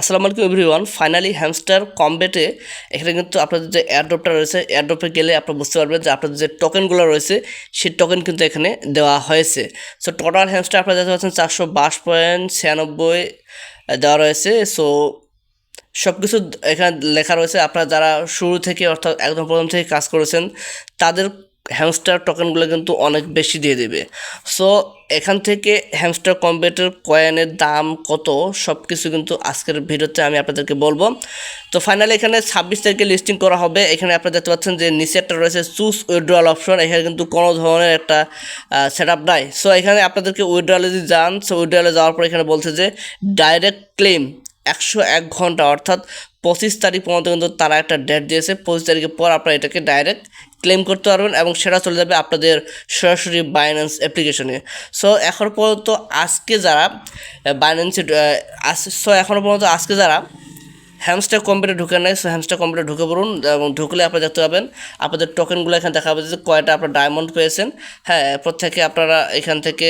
আসসালামু আলাইকুম everyone. Finally hamster কমবেটে এখানে কিন্তু আপনাদের যে এয়ারড্রপটা রয়েছে এয়ারড্রপে গেলে আপনারা বুঝতে পারবেন যে আপনাদের যে টোকেনগুলো রয়েছে, সেই টোকেন কিন্তু এখানে দেওয়া হয়েছে। সো টোটাল হ্যামস্টার আপনারা দেখতে পাচ্ছেন চারশো বাস পয়েন্ট ছিয়ানব্বই দেওয়া রয়েছে। সো সব কিছু এখানে লেখা রয়েছে। আপনারা যারা শুরু থেকে অর্থাৎ একদম প্রথম থেকে কাজ করেছেন, তাদের হ্যামস্টার টোকেনগুলো কিন্তু অনেক বেশি দিয়ে দেবে। সো এখান থেকে হ্যামস্টার কম্পিউটার কয়েনের দাম কত সব কিছু কিন্তু আজকের ভিডিওতে আমি আপনাদেরকে বলব। তো ফাইনালি এখানে ছাব্বিশ তারিখে লিস্টিং করা হবে। এখানে আপনারা দেখতে পাচ্ছেন যে নিচে একটা রয়েছে চুজ উইড্রয়াল অপশন এখানে কিন্তু কোনো ধরনের একটা সেট আপ নাই। সো এখানে আপনাদেরকে উইড্রয়ালে যদি যান সো উইড্রয়ালে যাওয়ার পর এখানে বলছে যে ডাইরেক্ট ক্লেম একশো এক ঘণ্টা, অর্থাৎ পঁচিশ তারিখ পর্যন্ত কিন্তু তারা একটা ডেট দিয়েছে। পঁচিশ তারিখের পর আপনারা এটাকে ডাইরেক্ট ক্লেম করতে পারবেন এবং সেটা চলে যাবে আপনাদের সরাসরি বাইন্যান্স অ্যাপ্লিকেশনে সো এখন পর্যন্ত আজকে যারা বাইন্যান্সে সো এখনও পর্যন্ত আজকে যারা হ্যামস্টার কম্পিউটার ঢুকে নেয় সো হ্যামস্টার কম্পিউটার ঢুকে পড়ুন এবং ঢুকলে আপনারা দেখতে পাবেন, আপনাদের টোকেনগুলো এখানে দেখা যাবে যে কয়টা আপনার ডায়মন্ড পেয়েছেন। হ্যাঁ এরপর থেকে আপনারা এখান থেকে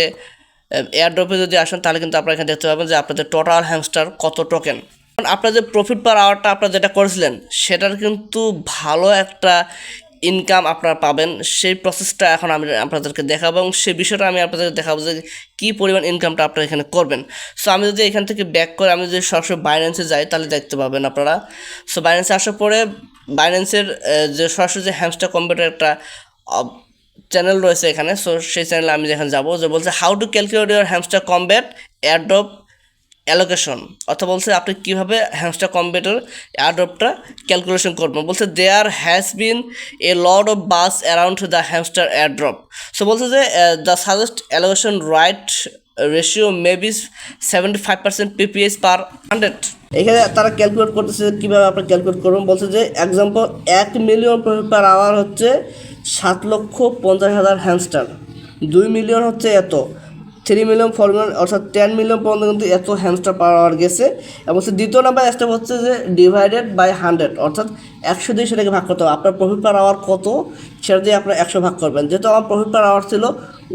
এয়ারড্রপে যদি আসেন, তাহলে কিন্তু আপনারা এখানে দেখতে পাবেন যে আপনাদের টোটাল হ্যামস্টার কত টোকেন আপনার যে প্রফিট পার আওয়ারটা আপনারা যেটা করেছিলেন, সেটার কিন্তু ভালো একটা ইনকাম আপনারা পাবেন, সেই প্রসেসটা এখন আমি আপনাদেরকে দেখাবো এবং সেই বিষয়টা আমি আপনাদেরকে দেখাবো যে কী পরিমাণ ইনকামটা আপনারা এখানে করবেন। সো আমি যদি এখান থেকে ব্যাক করে আমি যদি সরাসরি বাইন্যান্সে যাই, তাহলে দেখতে পাবেন আপনারা। সো বাইন্যান্সে আসার পরে বাইন্যান্সের যে সরাসরি যে হ্যামস্টার কম্পিউটার একটা চ্যানেল রয়েছে এখানে। সো সেই চ্যানেলে আমি যেখানে যাব, যে বলছে how to calculate your Hamster Kombat airdrop allocation অর্থাৎ বলছে আপনি কীভাবে হ্যামস্টার কম্পিউটার এয়ারড্রপটা ক্যালকুলেশন করবেন। বলছে there has been a lot of buzz around the Hamster airdrop so বলছে যে the suggest allocation right ratio maybe seventy five percent PPS per hundred এখানে তারা ক্যালকুলেট করতেছে কীভাবে আপনি ক্যালকুলেট করবেন। বলছে যে এক্সাম্পল এক মিলিয়ন পার আওয়ার হচ্ছে সাত লক্ষ পঞ্চাশ হাজার হ্যামস্টার দুই মিলিয়ন হচ্ছে এত। থ্রি মিলিয়ন ফোর মিলিয়ন, অর্থাৎ টেন মিলিয়ন পর্যন্ত কিন্তু এত হ্যামস্টার পার আওয়ার গেছে। এবং সে দ্বিতীয় নাম্বার স্টেপ হচ্ছে যে ডিভাইডেড বাই হান্ড্রেড অর্থাৎ একশো দিয়ে সেটাকে ভাগ করতে হবে। আপনার প্রফিট পার আওয়ার কত? সেটা দিয়ে আপনার একশো ভাগ করবেন। যেহেতু আমার প্রফিট পার আওয়ার ছিল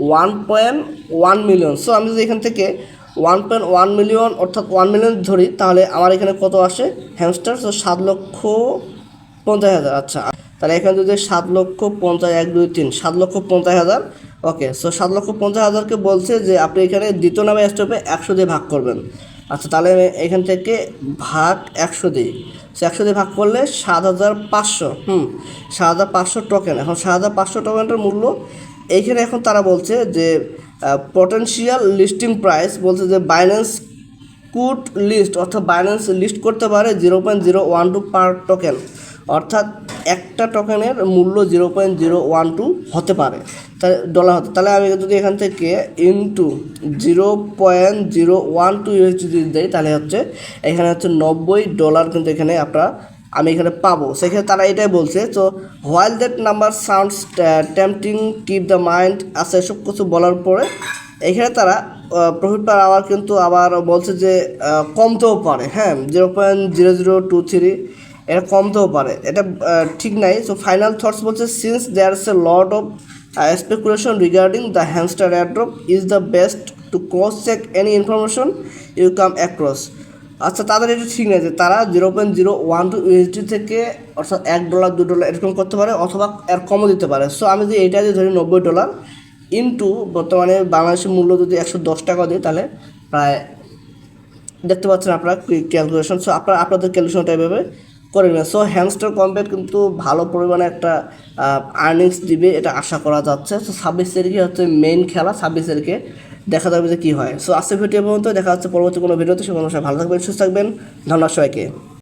one point one million so আমি যদি এখান থেকে ওয়ান পয়েন্ট ওয়ান মিলিয়ন অর্থাৎ ওয়ান মিলিয়ন ধরি, তাহলে আমার এখানে কত আসে? হ্যামস্টার সো সাত লক্ষ পঞ্চাশ হাজার। আচ্ছা তাহলে এখানে যদি সাত লক্ষ পঞ্চাশ এক দুই তিন, সাত লক্ষ পঞ্চাশ হাজার ওকে সো সাত লক্ষ পঞ্চাশ হাজারকে বলছে যে আপনি এখানে দ্বিতীয় নামে স্টপে একশো দিয়ে ভাগ করবেন। আচ্ছা তাহলে এখান থেকে ভাগ একশো দিই। সো একশো দিয়ে ভাগ করলে সাত হাজার পাঁচশো, হুম, সাত হাজার পাঁচশো টোকেন এখন সাত হাজার পাঁচশো টোকেনটার মূল্য, এইখানে এখন তারা বলছে যে পটেনশিয়াল লিস্টিং প্রাইস বলছে যে বাইন্যান্স কুড লিস্ট অর্থাৎ বাইন্যান্স লিস্ট করতে পারে zero point zero one two per token অর্থাৎ একটা টোকেনের মূল্য zero point zero one two হতে পারে। তাহলে ডলার হতে তাহলে আমি যদি এখান থেকে into zero point zero one two যদি দেয় তাহলে হচ্ছে এখানে হচ্ছে নব্বই ডলার কিন্তু এখানে আপনারা আমি এখানে পাবো। সেক্ষেত্রে তারা এটাই বলছে তো while that number sounds tempting keep the mind আছে এসব কিছু বলার পরে, এখানে তারা প্রফিট পার আওয়ার কিন্তু আবার বলছে যে কমতেও পারে। হ্যাঁ zero point zero zero two three এটা কমতেও পারে। এটা ঠিক নাই। সো ফাইনাল থটস বলছে since there is a lot of speculation regarding the Hamster airdrop is the best to cross check any information you come across আচ্ছা তাদের এটা ঠিক নেই যে তারা zero point zero one two USD থেকে, অর্থাৎ এক ডলার দু ডলার এরকম করতে পারে, অথবা এর কমও দিতে পারে। সো আমি যদি এইটা যদি ধরি নব্বই ডলার ইন্টু বর্তমানে বাংলাদেশের মূল্য যদি একশো দশ টাকা দিই তাহলে প্রায়, দেখতে পাচ্ছেন আপনারা ক্যালকুলেশন সো আপনারা, আপনাদের ক্যালকুলেশনটা এভাবে করে নেবে সো হ্যামস্টার কম্পেট কিন্তু ভালো পরিমাণে একটা আর্নিংস দিবে, এটা আশা করা যাচ্ছে। সো ছাব্বিশ তারিখে হচ্ছে মেইন খেলা, ছাব্বিশ তারিখে দেখা যাবে যে কী হয়। সো আজকে ভিডিও পর্যন্ত দেখা হচ্ছে পরবর্তী কোনো ভিডিওতে। সে ভালো থাকবেন, সুস্থ থাকবেন। ধন্যবাদ সবাইকে।